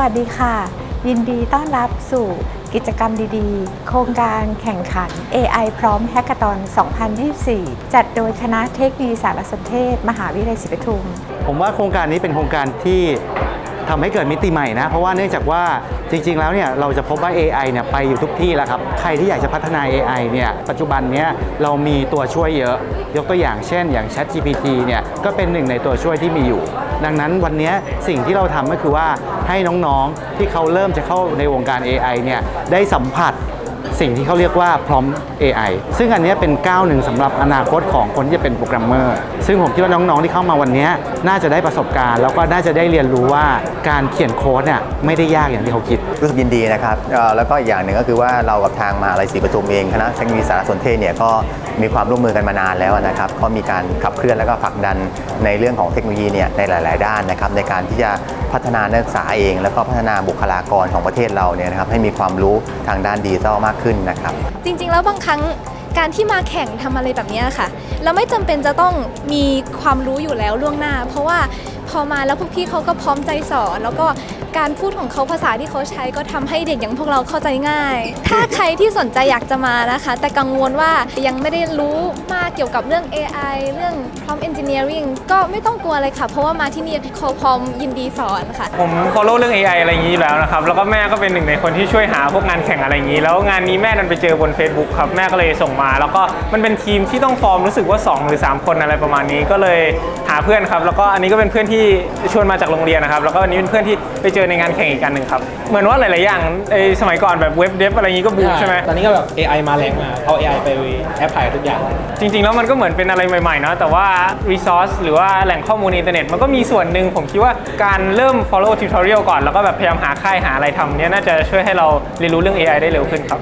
วัสดีค่ะ ยินดีต้อนรับสู่กิจกรรมดีๆ โครงการแข่งขัน AI พร้อมแฮกเกอร์ตอน 2024 จัดโดยคณะเทคโนโลยีสารสนเทศ มหาวิทยาลัยศรีปทุม ผมว่าโครงการนี้เป็นโครงการที่ ทำให้เกิดมิติใหม่นะ เพราะว่าเนื่องจากว่าจริง ๆ แล้วเนี่ยเราจะพบว่า AI เนี่ยไปอยู่ทุกที่แล้วครับ ใครที่อยากจะพัฒนา AI เนี่ยปัจจุบันเนี้ยเรามีตัวช่วยเยอะ ยกตัวอย่างเช่น อย่าง ChatGPT เนี่ยก็เป็นหนึ่งในตัวช่วยที่มีอยู่ ดังนั้นวันนี้สิ่งที่เราทำก็คือว่าให้น้องๆที่เขาเริ่มจะเข้าในวงการ AI เนี่ยได้สัมผัส สิ่งที่เขาเรียกว่าพร้อม AI ซึ่งอันนี้เป็นก้าวหนึ่งสำหรับอนาคตของคนที่จะเป็นโปรแกรมเมอร์ ซึ่งผมคิดว่าน้องๆที่เข้ามาวันนี้น่าจะได้ประสบการณ์ แล้วก็น่าจะได้เรียนรู้ว่าการเขียนโค้ดเนี่ยไม่ได้ยากอย่างที่เขาคิด รู้สึกยินดีนะครับแล้วก็อีกอย่างหนึ่งก็คือว่าเรากับทางมหาลัยศรีปทุมเองคณะเทคโนโลยีสารสนเทศเนี่ยก็มีความร่วมมือกันมานานแล้วนะครับก็มีการขับเคลื่อนแล้วก็ผลักดันในเรื่องของเทคโนโลยีเนี่ยในหลาย ๆ ด้านนะครับในการที่จะพัฒนานักศึกษาเอง แล้วก็พัฒนาบุคลากรของประเทศเราเนี่ยนะครับให้มีความรู้ทางด้านดิจิทัลมากขึ้นนะครับ จริงๆ แล้วบางครั้งการที่มาแข่งทำอะไรแบบเนี้ยค่ะ เราไม่จำเป็นจะต้องมีความรู้อยู่แล้วล่วงหน้า เพราะว่าพอมาแล้วพวกพี่เขาก็พร้อมใจสอน แล้วก็การพูดของเขาภาษาที่เขาใช้ก็ทำให้เด็กอย่างพวกเราเข้าใจง่าย ถ้าใครที่สนใจอยากจะมานะคะ แต่กังวลว่ายังไม่ได้รู้มากเกี่ยวกับเรื่อง AI เรื่อง prompt engineering ก็ไม่ต้องกลัวเลยค่ะ เพราะว่ามาที่นี่เขาพร้อมยินดีสอนค่ะ ผม follow เรื่อง AI อะไรอย่างนี้อยู่แล้วนะครับ แล้วก็แม่ก็เป็นหนึ่งในคนที่ช่วยหาพวกงานแข่งอะไรอย่างนี้ แล้วงานนี้แม่ดันไปเจอบน Facebook ครับ แม่ก็เลยส่งมา แล้วก็มันเป็นทีมที่ต้องฟอร์มรู้สึกว่า 2 หรือ 3 คนอะไรประมาณนี้ ก็เลยหาเพื่อนครับ แล้วก็อันนี้ก็เป็นเพื่อนที่ชวนมาจากโรงเรียนนะครับ แล้วก็อันนี้เป็นเพื่อนที่ไปเจอในงานแข่งอีกกันหนึ่งครับ เหมือนว่าหลาย ๆ อย่างไอ้สมัยก่อนแบบเว็บเดฟอะไรอย่างนี้ก็บูมใช่ไหมตอนนี้ก็แบบ AI มาแรงมากเอา AI ไปแอปพลายทุกอย่าง จริง ๆ แล้วมันก็เหมือนเป็นอะไรใหม่ๆเนาะแต่ว่า resource หรือว่าแหล่งข้อมูลอินเทอร์เน็ตมันก็มีส่วนหนึ่งผมคิดว่าการเริ่ม follow tutorial ก่อน แล้วก็แบบพยายามหาค่ายหาอะไรทำเนี่ยน่าจะช่วยให้เราเรียนรู้เรื่อง AI ได้เร็วขึ้นครับ